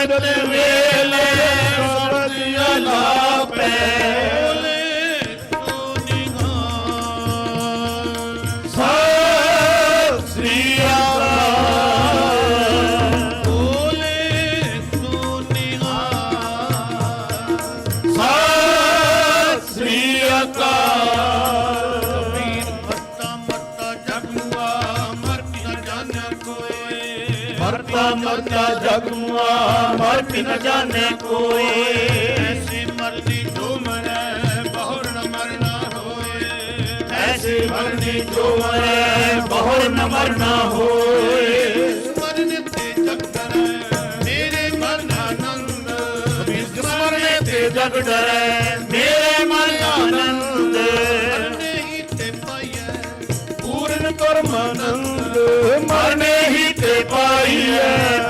ਅੰਮ੍ਰਿਤ ਵੇਲੇ ਸਬਦਿਆ ਲਾਪੈ। ਮਰ ਵੀ ਨ ਜਾਣੇ ਕੋਈ। ਐਸੀ ਮਰਨੀ ਜੋ ਮਰੈ ਬਹੁਰ ਨ ਮਰਨਾ ਹੋਏ। ਮਰਨੇ ਤੇ ਜਗ ਡਰੈ ਮੇਰੇ ਮਨ ਆਨੰਦ। ਪੂਰਨ ਪਰਮਾਨੰਦ ਮਰਨੇ ਹੀ ਤੇ ਪੂਰਨ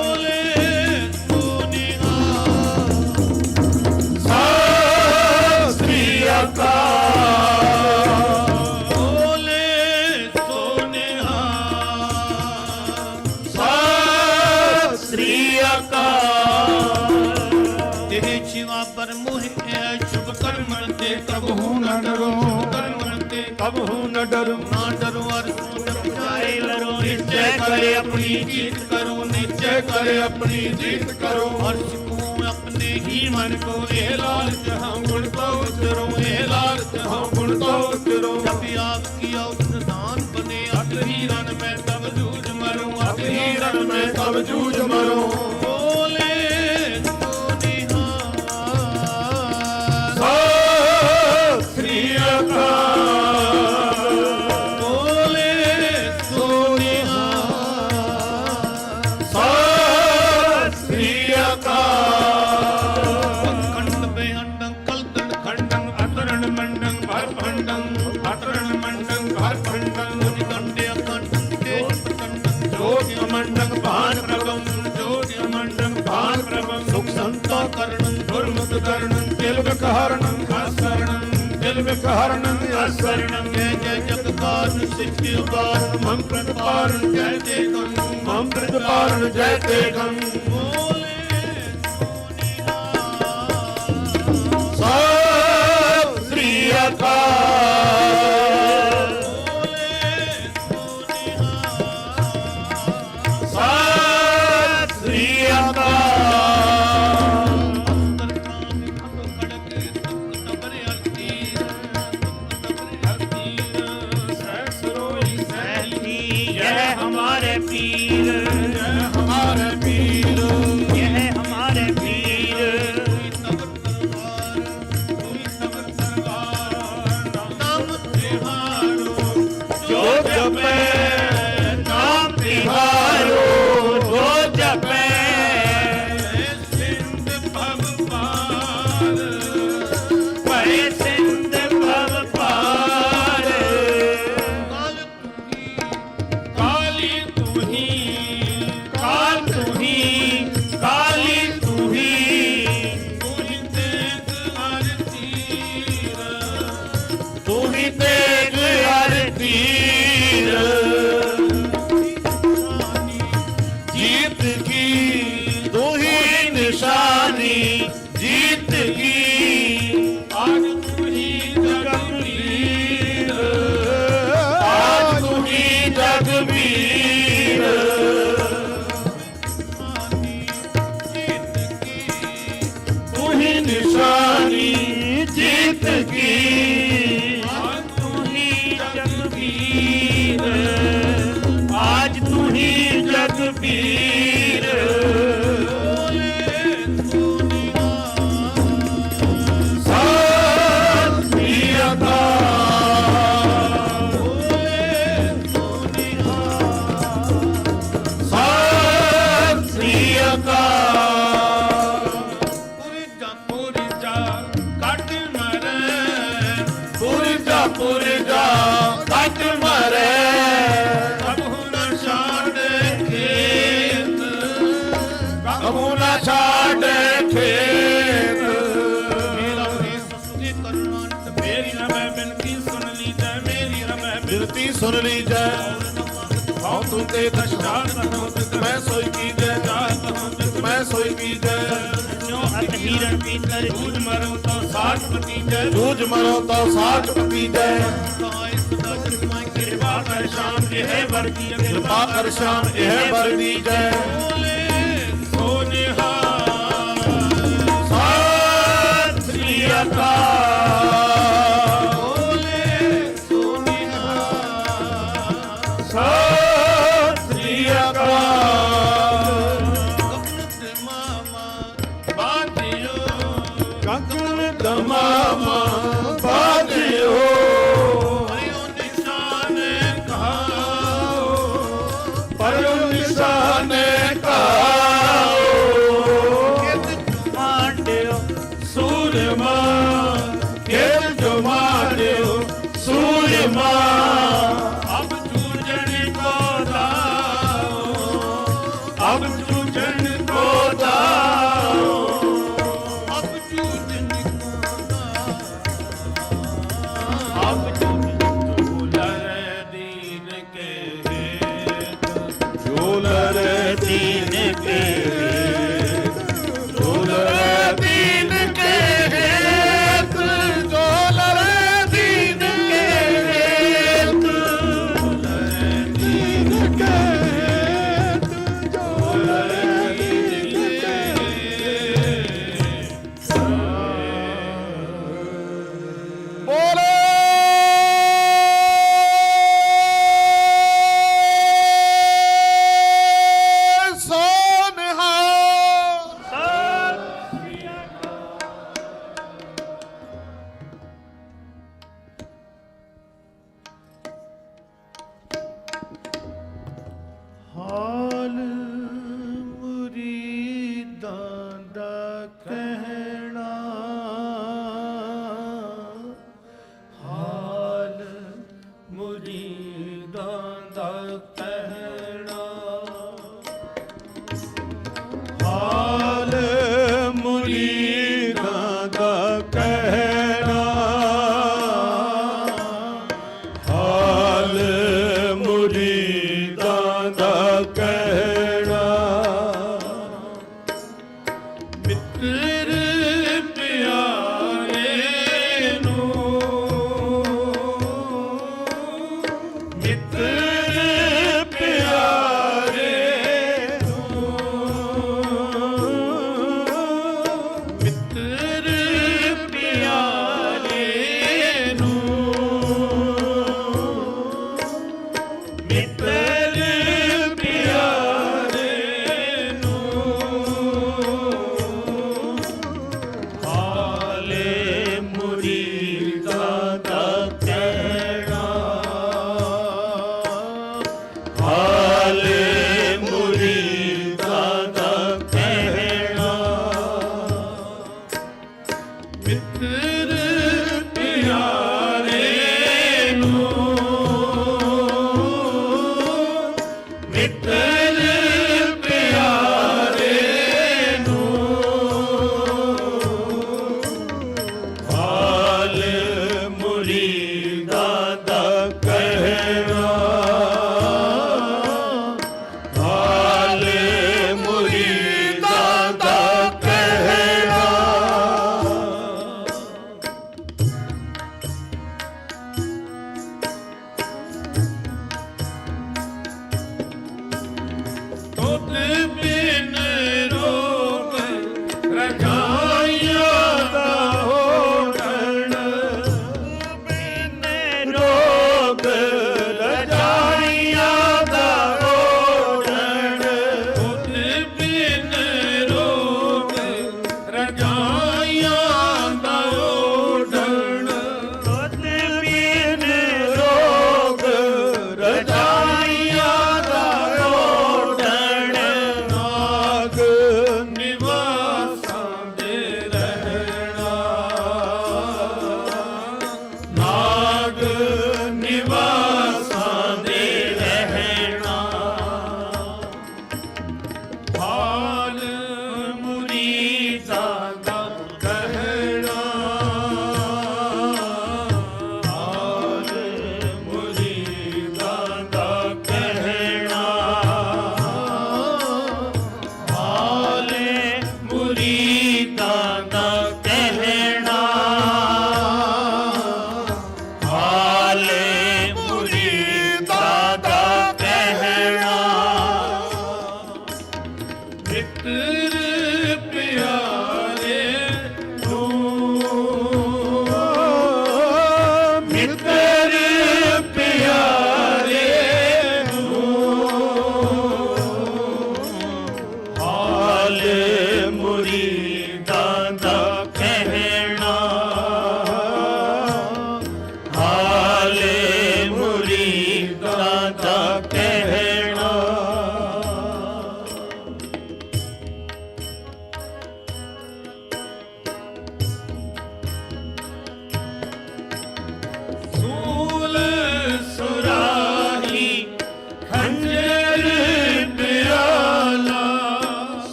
ਕਰੇ ਆਪਣੀ ਜੀਤ ਕਰੋ ਨਿਚੈ ਨਿਸ਼ਚੈ ਕਰੇ ਆਪਣੀ ਜੀਤ ਕਰੋ। ਹਰ ਸਿਕੂ ਆਪਣੇ ਹੀ ਮਨ ਕੋ, ਇਹ ਲਾਲਚ ਹਾਂ ਗੁਣ ਕੋ ਉਤਰੋ, ਇਹ ਲਾਲਚ ਹਾਂ ਗੁਣ ਕੋ ਉਤਰੋ। ਜਬ ਆਪ ਕੀ ਔਦਾਨ ਬਨੇ ਅਤ ਹੀ ਰਨ ਮੈਂ ਤਬ ਜੂਝ ਮਰੂੰ ਅਤ ਹੀ ਰਨ ਵਿਕਾਰਣੰ ਅਸਰਣੰ ਜੈ ਜੈ ਜਗਤਾਰਨ ਸਿੱਧਿ ਉਦਾਰਨ ਮਮ ਪ੍ਰਤਪਾਰਨ ਜੈ ਜੈ ਕੰ ਅੰਮ੍ਰਿਤ ਪਾਰਨ ਜੈ ਤੇ ਗੰ ਮੇਰੀ ਹਮੈ ਬਿਨਤੀ ਸੁਣ ਲਈ ਮੇਰੀ ਹਮੈ ਸੁਣ ਲਈ ਜੈ। ਹਉ ਤੂੰ ਤੇ ਤਸ਼ਨਾਨਤ ਹਉ ਜੈ। ਜਾ ਮੈਂ ਸੋਈ ਕੀ ਜੈ। ਜੋ ਅਤ ਸਾਚ ਪਤੀ ਸ਼ਾਮ ਸੋਨੇ ਹਾ। ਸਤਿ ਸ੍ਰੀ ਅਕਾਲ। Guri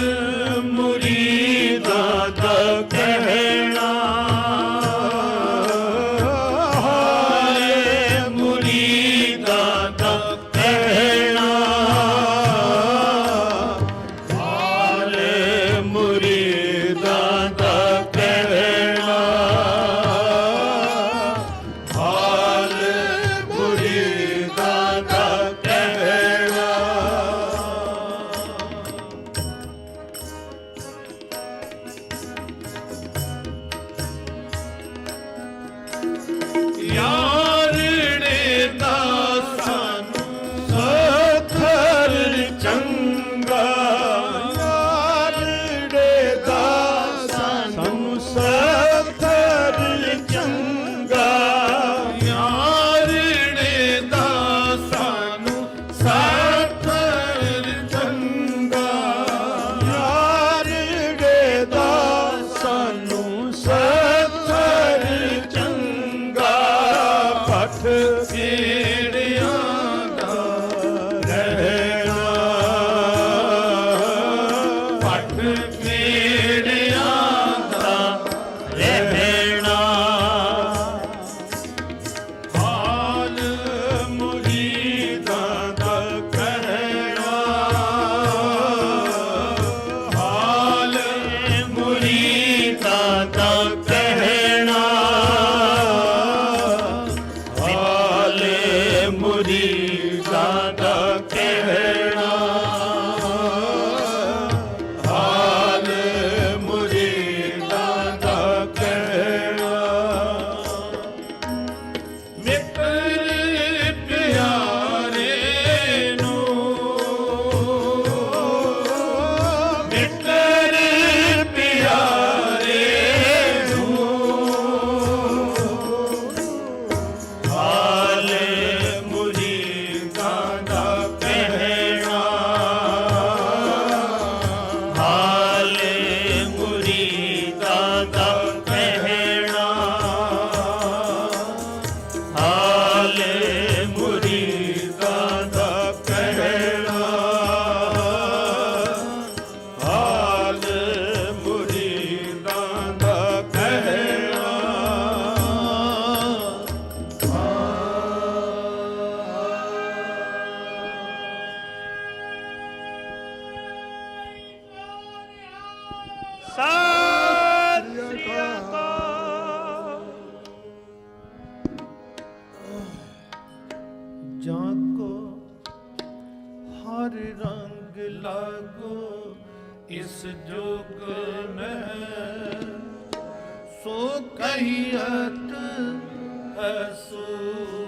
Yeah. ਇਸ ਜੋਗ ਮੈਂ ਸੋ ਕਹੀਅਤ ਅਸੂਰਾ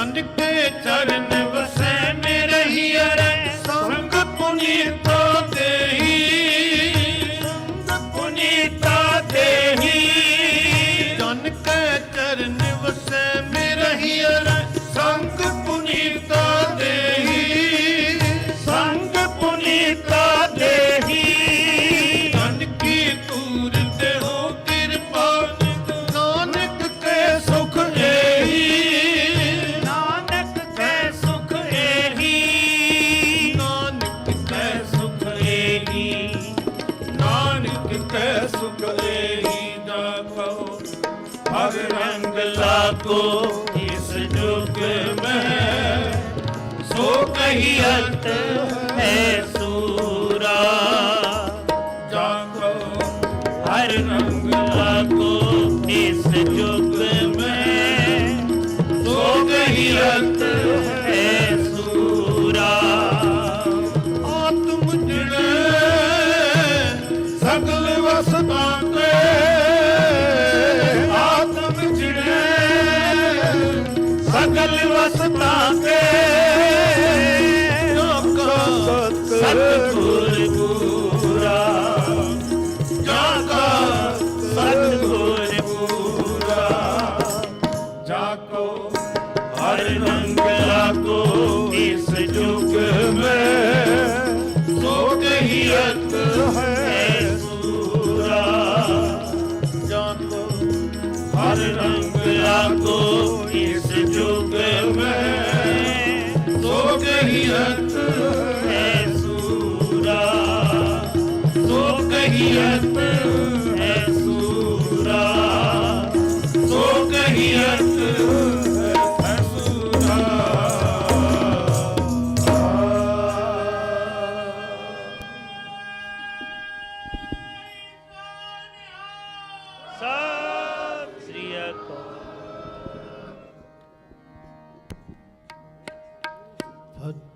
ਨਾਨਕ ਚਰਨ हर रंग लाको इस युग में सो कही अंत है सूरा जाको हर रंग लाको इस युग में सो कही अंत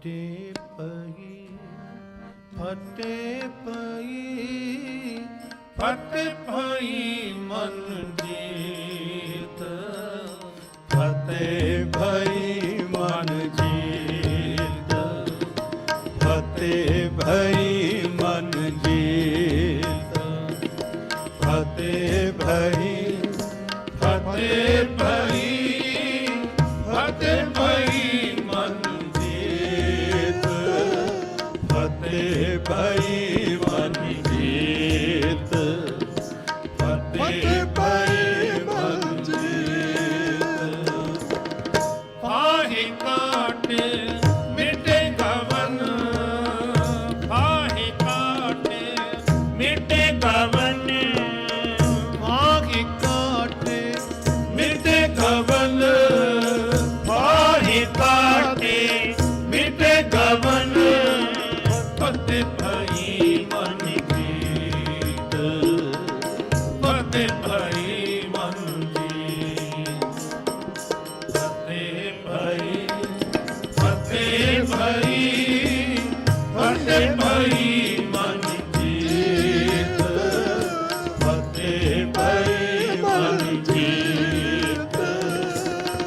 ਫਤੇ ਪਈ ਫਤੇ ਪਈ ਫਤੇ ਪਈ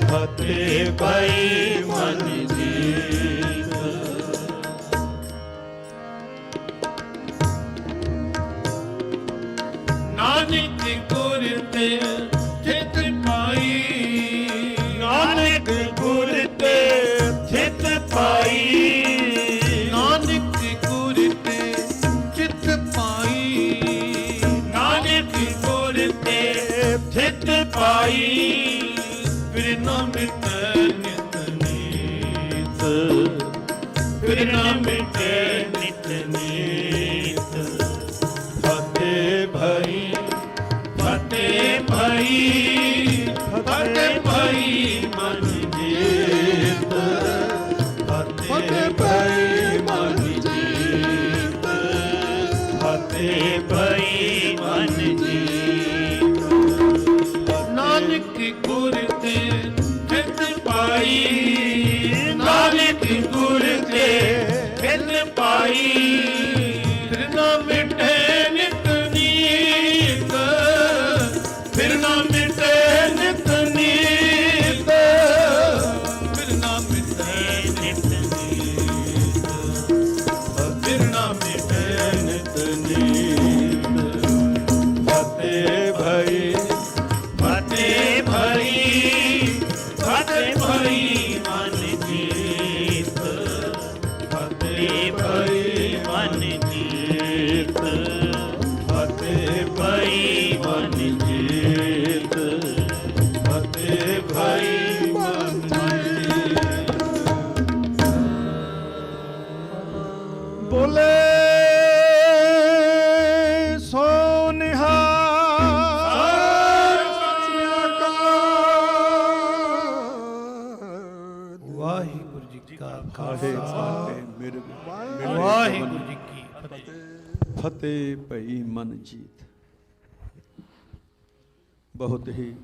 ਫਤਿਹ ਪਈ ਮਨ ਭਈ ਮਨ ਜੀਤ। ਬਹੁਤ ਹੀ